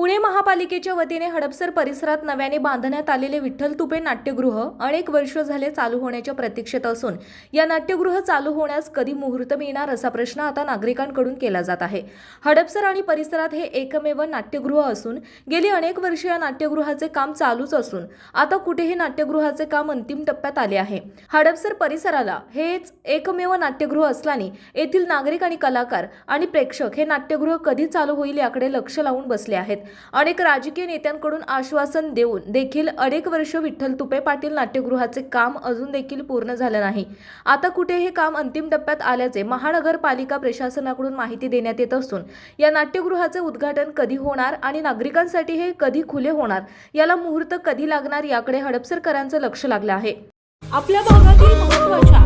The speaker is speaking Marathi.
पुणे महापालिकेच्या वतीने हडपसर परिसरात नव्याने बांधण्यात आलेले विठ्ठल तुपे नाट्यगृह अनेक वर्ष झाले चालू होण्याच्या प्रतीक्षेत असून या नाट्यगृह चालू होण्यास कधी मुहूर्त मिळणार असा प्रश्न आता नागरिकांकडून केला जात आहे. हडपसर आणि परिसरात हे एकमेव नाट्यगृह असून गेली अनेक वर्षे या नाट्यगृहाचे काम चालूच असून आता कुठेही नाट्यगृहाचे काम अंतिम टप्प्यात आले आहे. हडपसर परिसराला हेच एकमेव नाट्यगृह असल्याने येथील नागरिक आणि कलाकार आणि प्रेक्षक हे नाट्यगृह कधी चालू होईल याकडे लक्ष लावून बसले आहेत. अनेक राजकीय नेत्यांकडून आश्वासन देऊन देखील अनेक वर्ष विठ्ठल तुपे पाटील नाट्यगृहाचे काम अजून देखील पूर्ण झालं नाही. आता कुठे हे काम अंतिम टप्प्यात आल्याचे महानगरपालिका प्रशासनाकडून माहिती देण्यात येत असून या नाट्यगृहाचे उद्घाटन कधी होणार आणि नागरिकांसाठी हे कधी खुले होणार याला मुहूर्त कधी लागणार याकडे हडपसरकरांचं लक्ष लागलं आहे. आपल्या भागातील महत्त्वाच्या